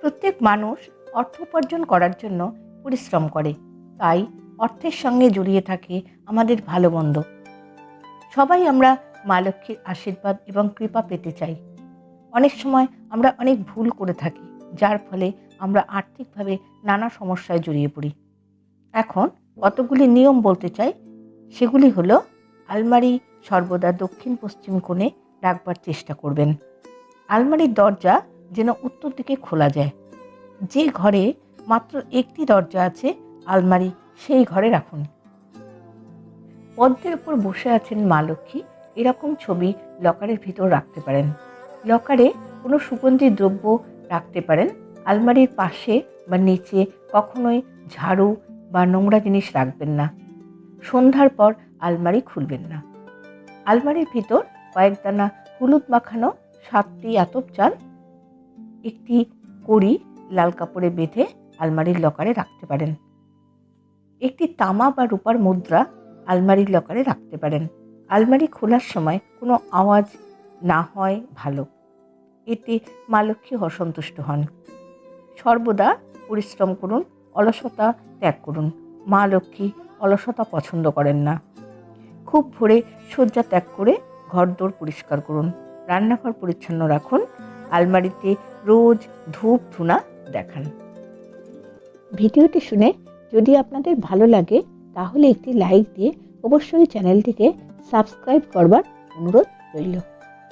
প্রত্যেক মানুষ অর্থ উপার্জন করার জন্য পরিশ্রম করে। তাই অর্থের সঙ্গে জড়িয়ে থাকে আমাদের ভালো মন্দ। সবাই আমরা মা লক্ষ্মীর আশীর্বাদ এবং কৃপা পেতে চাই। অনেক সময় আমরা অনেক ভুল করে থাকি, যার ফলে আমরা আর্থিকভাবে নানা সমস্যায় জড়িয়ে পড়ি। এখন কতগুলি নিয়ম বলতে চাই? সেগুলি হলো, আলমারি সর্বদা দক্ষিণ পশ্চিম কোণে রাখবার চেষ্টা করবেন। আলমারির দরজা যেন উত্তর দিকে খোলা যায়। যে ঘরে মাত্র একটি দরজা আছে, আলমারি সেই ঘরে রাখুন। পদ্মের উপর বসে আছেন মা লক্ষ্মী। এরকম ছবি লকারের ভিতর রাখতে পারেন। লকারে কোনো সুগন্ধি দ্রব্য রাখতে পারেন। আলমারির পাশে বা নিচে কখনোই ঝাড়ু বা নোংরা জিনিস রাখবেন না। সন্ধ্যার পর আলমারি খুলবেন না। আলমারির ভিতর কয়েক দানা হলুদ মাখানো সাতটি আতপ চাল একটি কড়ি লাল কাপড়ে বেঁধে আলমারির লকারে রাখতে পারেন। একটি তামা বা রূপার মুদ্রা আলমারির লকারে রাখতে পারেন। আলমারি খোলার সময় কোনো আওয়াজ না হয় ভালো। এতে মা লক্ষ্মী অসন্তুষ্ট হন। সর্বদা পরিশ্রম করুন, অলসতা ত্যাগ করুন। মা লক্ষ্মী অলসতা পছন্দ করেন না। খুব ভোরে শয্যা ত্যাগ করে ঘরদোর পরিষ্কার করুন। রান্নাঘর পরিচ্ছন্ন রাখুন। আলমারিতে রোজ ধূপ ধুনা দেখান। ভিডিওটি শুনে যদি আপনাদের ভালো লাগে, তাহলে একটি লাইক দিয়ে অবশ্যই চ্যানেলটিকে সাবস্ক্রাইব করবার অনুরোধ রইল।